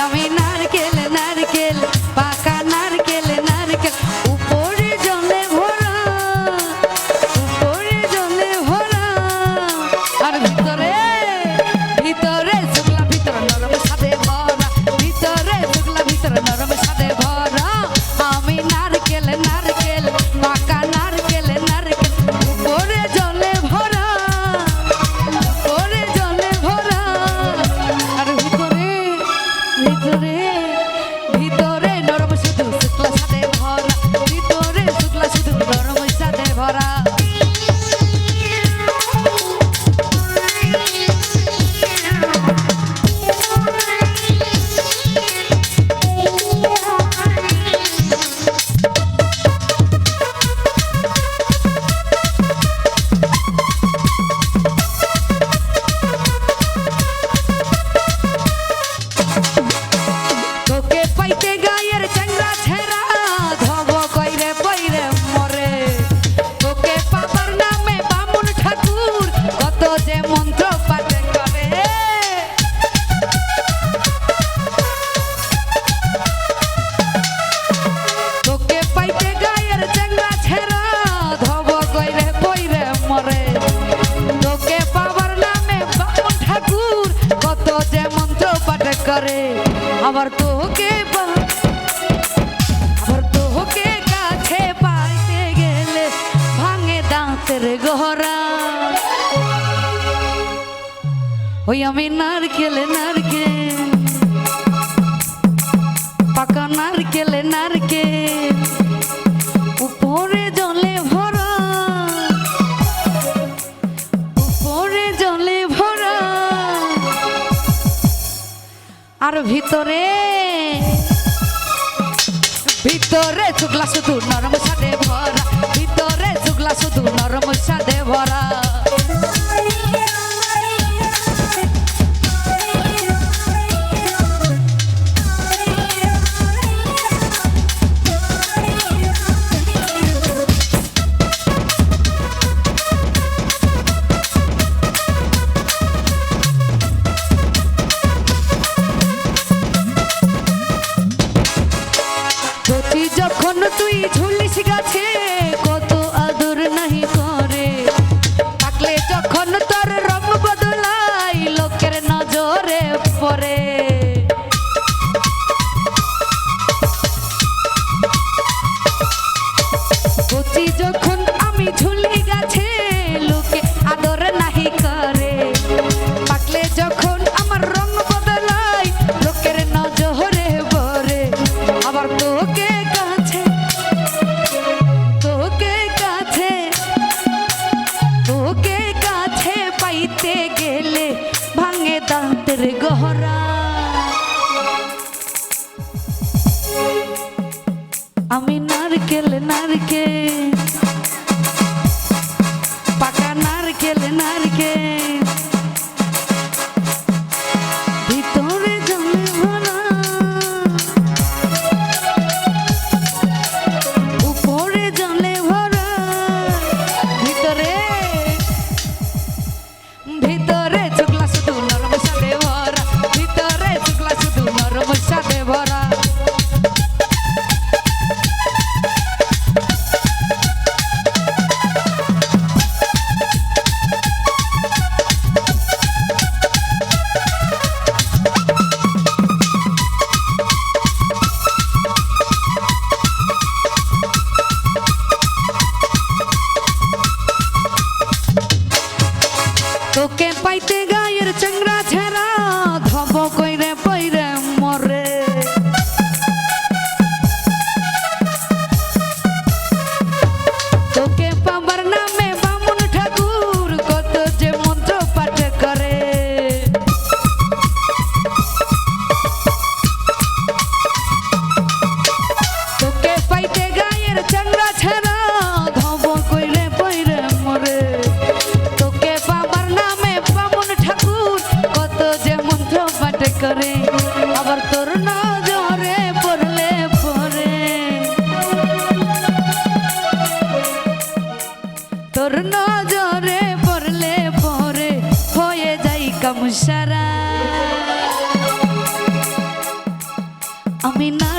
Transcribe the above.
voy. করে, আবার তোকে আবার তোকে কাছে পাইতে গেলে ভাঙে দাঁতের গহরা। ওই আমি নারকেল নারকেল ভিতরে। ভিতরে চুগলা শুধু নরম সাদে ভরা। ভিতরে চুগলা শুধু নরম সাদে ভরা। পাইতে গেলে ভাঙে দাঁতের গহরা। আমি নারকেল নারকেল আমি নারকেলে